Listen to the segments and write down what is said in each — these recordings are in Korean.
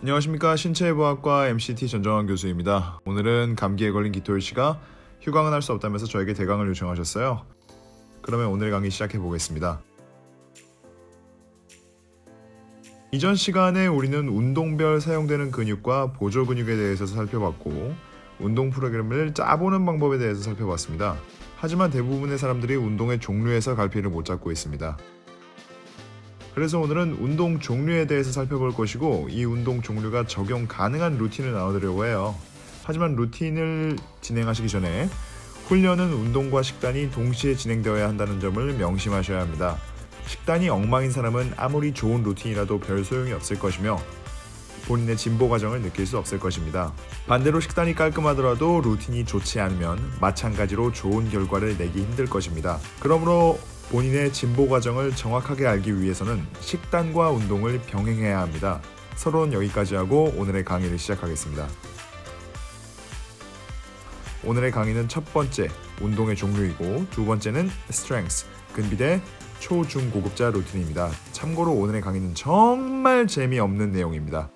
안녕하십니까 신체부학과 MCT 전정환 교수입니다. 오늘은 감기에 걸린 기토일 씨가 휴강은 할 수 없다면서 저에게 대강을 요청하셨어요. 그러면 오늘 강의 시작해 보겠습니다. 이전 시간에 우리는 운동별 사용되는 근육과 보조 근육에 대해서 살펴봤고 운동 프로그램을 짜보는 방법에 대해서 살펴봤습니다. 하지만 대부분의 사람들이 운동의 종류에서 갈피를 못 잡고 있습니다. 그래서 오늘은 운동 종류에 대해서 살펴볼 것이고 이 운동 종류가 적용 가능한 루틴을 나눠드려고 해요. 하지만 루틴을 진행하시기 전에 훈련은 운동과 식단이 동시에 진행되어야 한다는 점을 명심하셔야 합니다. 식단이 엉망인 사람은 아무리 좋은 루틴이라도 별 소용이 없을 것이며 본인의 진보 과정을 느낄 수 없을 것입니다. 반대로 식단이 깔끔하더라도 루틴이 좋지 않으면 마찬가지로 좋은 결과를 내기 힘들 것입니다. 그러므로 본인의 진보 과정을 정확하게 알기 위해서는 식단과 운동을 병행해야 합니다. 서론 여기까지 하고 오늘의 강의를 시작하겠습니다. 오늘의 강의는 첫 번째 운동의 종류이고 두 번째는 strength 근비대 초중고급자 루틴입니다. 참고로 오늘의 강의는 정말 재미없는 내용입니다.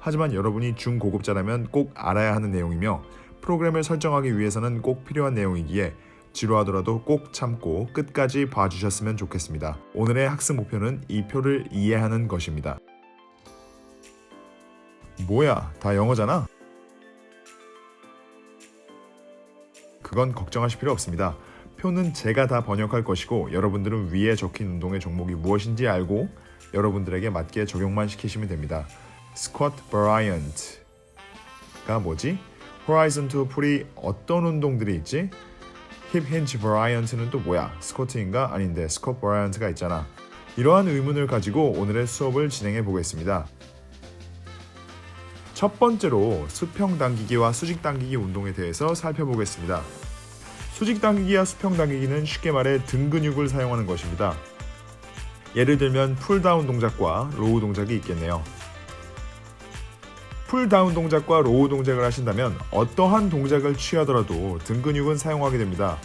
하지만 여러분이 중고급자라면 꼭 알아야 하는 내용이며 프로그램을 설정하기 위해서는 꼭 필요한 내용이기에 지루하더라도 꼭 참고 끝까지 봐주셨으면 좋겠습니다. 오늘의 학습 목표는 이 표를 이해하는 것입니다. 뭐야, 다 영어잖아? 그건 걱정하실 필요 없습니다. 표는 제가 다 번역할 것이고 여러분들은 위에 적힌 운동의 종목이 무엇인지 알고 여러분들에게 맞게 적용만 시키시면 됩니다. 스쿼트 버라이언트가 뭐지? 호라이즌 투 풀이 어떤 운동들이 있지? 힙 힌지 버라이언트는 또 뭐야? 스쿼트인가? 아닌데 스쿼트 버라이언트가 있잖아. 이러한 의문을 가지고 오늘의 수업을 진행해 보겠습니다. 첫 번째로 수평 당기기와 수직 당기기 운동에 대해서 살펴보겠습니다. 수직 당기기와 수평 당기기는 쉽게 말해 등 근육을 사용하는 것입니다. 예를 들면 풀다운 동작과 로우 동작이 있겠네요. 풀다운 동작과 로우 동작을 하신다면 어떠한 동작을 취하더라도 등 근육은 사용하게 됩니다.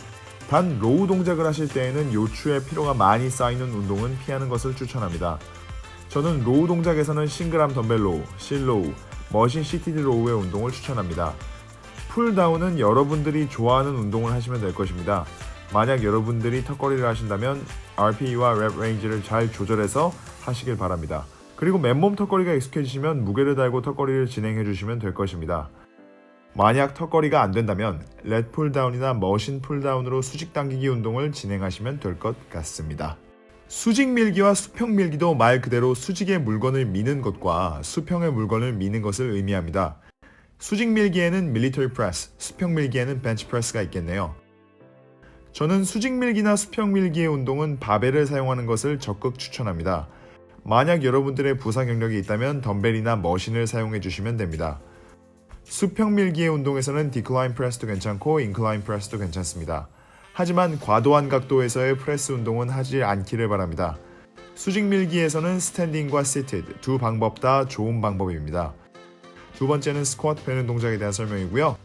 단 로우 동작을 하실 때에는 요추의 피로가 많이 쌓이는 운동은 피하는 것을 추천합니다. 저는 로우 동작에서는 싱글암 덤벨 로우, 실 로우, 머신 시티드 로우의 운동을 추천합니다. 풀다운은 여러분들이 좋아하는 운동을 하시면 될 것입니다. 만약 여러분들이 턱걸이를 하신다면 RPE와 랩 레인지를 잘 조절해서 하시길 바랍니다. 그리고 맨몸 턱걸이가 익숙해지시면 무게를 달고 턱걸이를 진행해 주시면 될 것입니다. 만약 턱걸이가 안 된다면 렛 풀다운이나 머신 풀다운으로 수직 당기기 운동을 진행하시면 될 것 같습니다. 수직 밀기와 수평 밀기도 말 그대로 수직의 물건을 미는 것과 수평의 물건을 미는 것을 의미합니다. 수직 밀기에는 밀리터리 프레스, 수평 밀기에는 벤치 프레스가 있겠네요. 저는 수직 밀기나 수평 밀기의 운동은 바벨을 사용하는 것을 적극 추천합니다. 만약 여러분들의 부상 경력이 있다면 덤벨이나 머신을 사용해 주시면 됩니다. 수평 밀기의 운동에서는 디클라인 프레스도 괜찮고 인클라인 프레스도 괜찮습니다. 하지만 과도한 각도에서의 프레스 운동은 하지 않기를 바랍니다. 수직 밀기에서는 스탠딩과 시티드 두 방법 다 좋은 방법입니다. 두 번째는 스쿼트 베는 동작에 대한 설명이고요.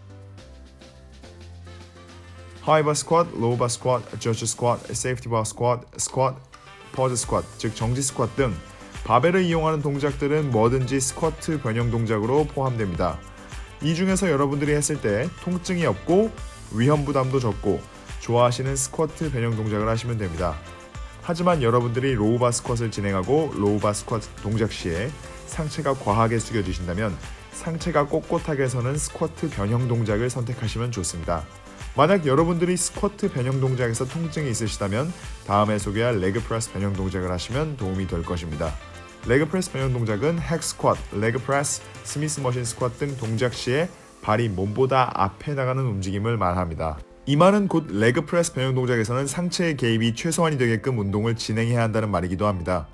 하이바 스쿼트, 로우바 스쿼트, 저치 스쿼트, 세이프티 바 스쿼트, 스쿼트, 퍼즈 스쿼트, 즉 정지 스쿼트 등 바벨을 이용하는 동작들은 뭐든지 스쿼트 변형 동작으로 포함됩니다. 이 중에서 여러분들이 했을 때 통증이 없고 위험 부담도 적고 좋아하시는 스쿼트 변형 동작을 하시면 됩니다. 하지만 여러분들이 로우바 스쿼트를 진행하고 로우바 스쿼트 동작 시에 상체가 과하게 숙여지신다면 상체가 꼿꼿하게 서는 스쿼트 변형 동작을 선택하시면 좋습니다. 만약 여러분들이 스쿼트 변형 동작에서 통증이 있으시다면 다음에 소개할 레그 프레스 변형 동작을 하시면 도움이 될 것입니다. 레그 프레스 변형 동작은 핵 스쿼트, 레그 프레스, 스미스 머신 스쿼트 등 동작 시에 발이 몸보다 앞에 나가는 움직임을 말합니다. 이 말은 곧 레그 프레스 변형 동작에서는 상체의 개입이 최소한이 되게끔 운동을 진행해야 한다는 말이기도 합니다.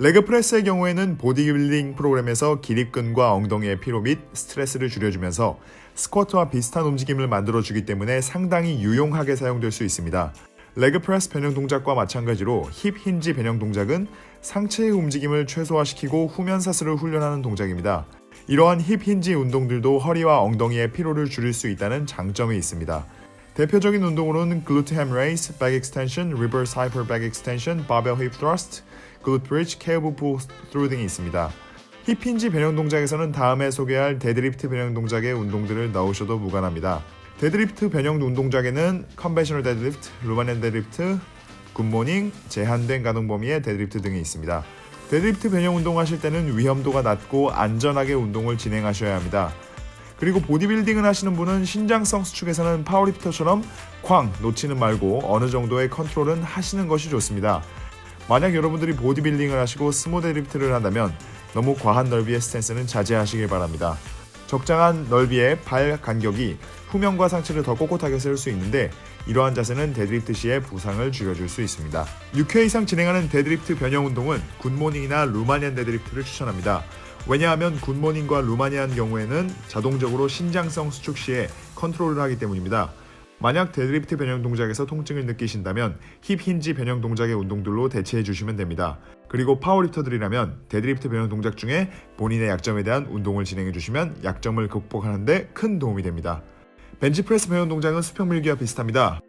레그 프레스의 경우에는 보디빌딩 프로그램에서 기립근과 엉덩이의 피로 및 스트레스를 줄여주면서 스쿼트와 비슷한 움직임을 만들어주기 때문에 상당히 유용하게 사용될 수 있습니다. 레그 프레스 변형 동작과 마찬가지로 힙 힌지 변형 동작은 상체의 움직임을 최소화시키고 후면 사슬을 훈련하는 동작입니다. 이러한 힙 힌지 운동들도 허리와 엉덩이의 피로를 줄일 수 있다는 장점이 있습니다. 대표적인 운동으로는 글루트 햄 레이스, 백 익스텐션, 리버스 하이퍼 백 익스텐션, 바벨 힙 트러스트, 글루트 브릿지, 케어브 풀 스루 등이 있습니다. 힙힌지 변형 동작에서는 다음에 소개할 데드리프트 변형 동작의 운동들을 넣으셔도 무관합니다. 데드리프트 변형 운동작에는 컨벤셔널 데드리프트, 루마니안 데드리프트, 굿모닝, 제한된 가동 범위의 데드리프트 등이 있습니다. 데드리프트 변형 운동하실 때는 위험도가 낮고 안전하게 운동을 진행하셔야 합니다. 그리고 보디빌딩을 하시는 분은 신장성 수축에서는 파워리프터처럼 쾅 놓치는 말고 어느 정도의 컨트롤은 하시는 것이 좋습니다. 만약 여러분들이 보디빌딩을 하시고 스모 데드리프트를 한다면 너무 과한 넓이의 스탠스는 자제하시길 바랍니다. 적당한 넓이의 발 간격이 후면과 상체를 더 꼿꼿하게 세울 수 있는데 이러한 자세는 데드리프트 시에 부상을 줄여줄 수 있습니다. 6회 이상 진행하는 데드리프트 변형 운동은 굿모닝이나 루마니안 데드리프트를 추천합니다. 왜냐하면 굿모닝과 루마니안 경우에는 자동적으로 신장성 수축 시에 컨트롤을 하기 때문입니다. 만약 데드리프트 변형 동작에서 통증을 느끼신다면 힙 힌지 변형 동작의 운동들로 대체해 주시면 됩니다. 그리고 파워리프터들이라면 데드리프트 변형 동작 중에 본인의 약점에 대한 운동을 진행해 주시면 약점을 극복하는 데 큰 도움이 됩니다. 벤치프레스 변형 동작은 수평 밀기와 비슷합니다.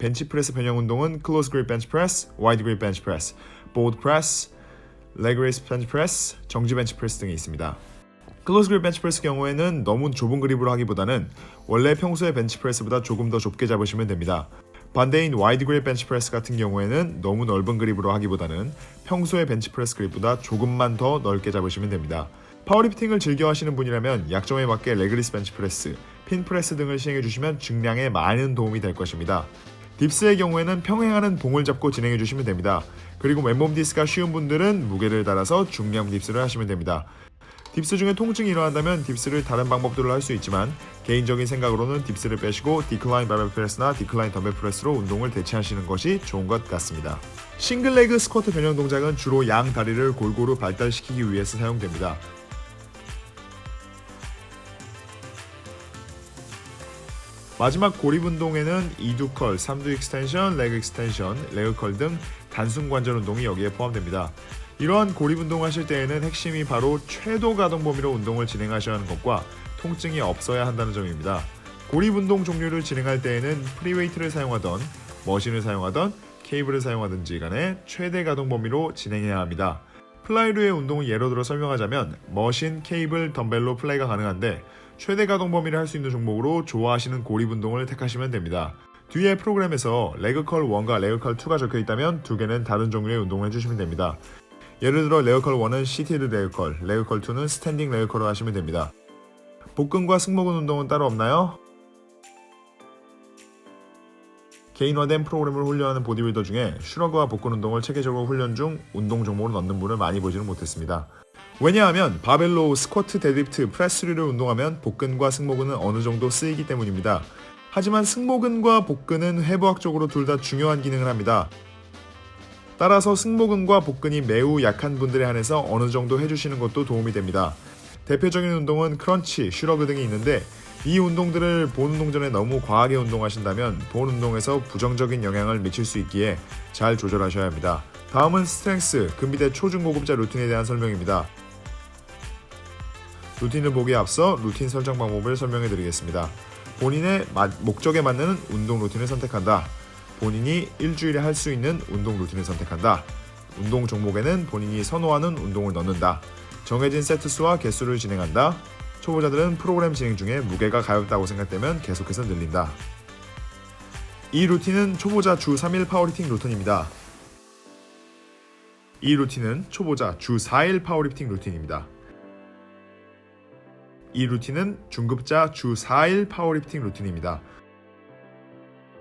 벤치프레스 변형 운동은 클로즈 그립 벤치 프레스, 와이드 그립 벤치 프레스, 보드 프레스, 레그 레이스 벤치 프레스, 정지 벤치 프레스 등이 있습니다. 클로즈 그립 벤치 프레스 경우에는 너무 좁은 그립으로 하기보다는 원래 평소의 벤치 프레스보다 조금 더 좁게 잡으시면 됩니다. 반대인 와이드 그립 벤치 프레스 같은 경우에는 너무 넓은 그립으로 하기보다는 평소의 벤치 프레스 그립보다 조금만 더 넓게 잡으시면 됩니다. 파워리프팅을 즐겨 하시는 분이라면 약점에 맞게 레그리스 벤치 프레스, 핀 프레스 등을 시행해 주시면 증량에 많은 도움이 될 것입니다. 딥스의 경우에는 평행하는 봉을 잡고 진행해 주시면 됩니다. 그리고 맨몸 디스가 쉬운 분들은 무게를 달아서 중량 딥스를 하시면 됩니다. 딥스 중에 통증이 일어난다면 딥스를 다른 방법들로 할 수 있지만 개인적인 생각으로는 딥스를 빼시고 디클라인 바벨 프레스나 디클라인 덤벨 프레스로 운동을 대체하시는 것이 좋은 것 같습니다. 싱글 레그 스쿼트 변형 동작은 주로 양 다리를 골고루 발달시키기 위해서 사용됩니다. 마지막 고립 운동에는 2두 컬, 3두 익스텐션, 레그 익스텐션, 레그 컬 등 단순 관절 운동이 여기에 포함됩니다. 이러한 고립 운동 하실 때에는 핵심이 바로 최도 가동 범위로 운동을 진행하셔야 하는 것과 통증이 없어야 한다는 점입니다. 고립 운동 종류를 진행할 때에는 프리웨이트를 사용하던 머신을 사용하던 케이블을 사용하든지 간에 최대 가동 범위로 진행해야 합니다. 플라이류의 운동을 예로 들어 설명하자면 머신, 케이블, 덤벨로 플레이가 가능한데 최대 가동 범위를 할 수 있는 종목으로 좋아하시는 고립 운동을 택하시면 됩니다. 뒤에 프로그램에서 레그컬 1과 레그컬 2가 적혀 있다면 두 개는 다른 종류의 운동을 해주시면 됩니다. 예를 들어 레그컬 1은 시티드 레그컬, 레그컬 2는 스탠딩 레그컬을 하시면 됩니다. 복근과 승모근 운동은 따로 없나요? 개인화된 프로그램을 훈련하는 보디빌더 중에 슈러그와 복근 운동을 체계적으로 훈련 중 운동 종목으로 넣는 분을 많이 보지는 못했습니다. 왜냐하면 바벨로, 스쿼트, 데드리프트, 프레스류를 운동하면 복근과 승모근은 어느 정도 쓰이기 때문입니다. 하지만 승모근과 복근은 해부학적으로 둘 다 중요한 기능을 합니다. 따라서 승모근과 복근이 매우 약한 분들에 한해서 어느 정도 해주시는 것도 도움이 됩니다. 대표적인 운동은 크런치, 슈러그 등이 있는데 이 운동들을 본 운동 전에 너무 과하게 운동하신다면 본 운동에서 부정적인 영향을 미칠 수 있기에 잘 조절하셔야 합니다. 다음은 스트렝스, 근비대 초중고급자 루틴에 대한 설명입니다. 루틴을 보기에 앞서 루틴 설정 방법을 설명해 드리겠습니다. 본인의 목적에 맞는 운동 루틴을 선택한다. 본인이 일주일에 할 수 있는 운동 루틴을 선택한다. 운동 종목에는 본인이 선호하는 운동을 넣는다. 정해진 세트 수와 개수를 진행한다. 초보자들은 프로그램 진행 중에 무게가 가볍다고 생각되면 계속해서 늘린다. 이 루틴은 초보자 주 3일 파워리팅 루틴입니다. 이 루틴은 초보자 주 4일 파워리프팅 루틴입니다. 이 루틴은 중급자 주 4일 파워리프팅 루틴입니다.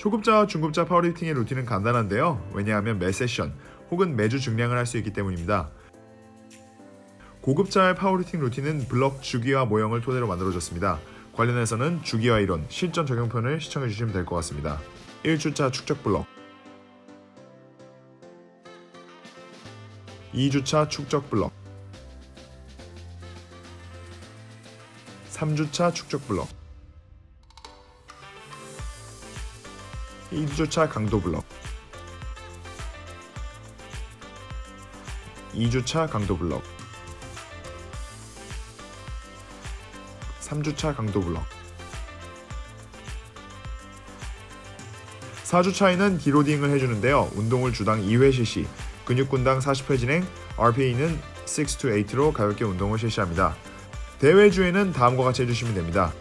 초급자와 중급자 파워리프팅의 루틴은 간단한데요. 왜냐하면 매 세션 혹은 매주 증량을 할 수 있기 때문입니다. 고급자의 파워리팅 루틴은 블럭 주기와 모형을 토대로 만들어졌습니다. 관련해서는 주기와 이론, 실전 적용편을 시청해 주시면 될 것 같습니다. 1주차 축적 블럭 2주차 축적 블럭 3주차 축적 블럭 2주차 강도 블럭 2주차 강도 블럭 3주차 강도 블럭 4주차에는 디로딩을 해주는데요. 운동을 주당 2회 실시, 근육군당 40회 진행, RPE는 6 to 8로 가볍게 운동을 실시합니다. 대회 주에는 다음과 같이 해주시면 됩니다.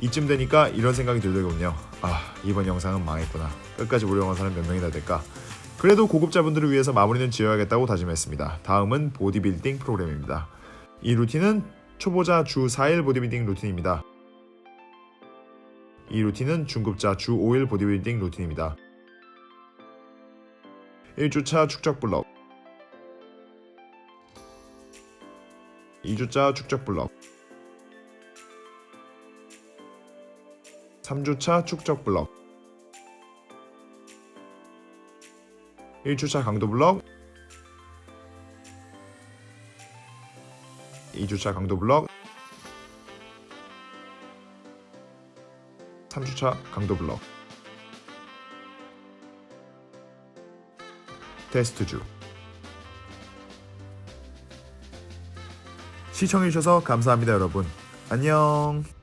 이쯤 되니까 이런 생각이 들더군요. 아 이번 영상은 망했구나. 끝까지 한 사람 몇 명이나 될까? 그래도 고급자분들을 위해서 마무리는 지어야겠다고 다짐했습니다. 다음은 보디빌딩 프로그램입니다. 이 루틴은 초보자 주 4일 보디빌딩 루틴입니다. 이 루틴은 중급자 주 5일 보디빌딩 루틴입니다. 1주차 축적 블럭 2주차 축적 블럭 3주차 축적 블럭. 1주차 강도 블럭. 2주차 강도 블럭. 3주차 강도 블럭. 테스트주. 시청해주셔서 감사합니다 여러분. 안녕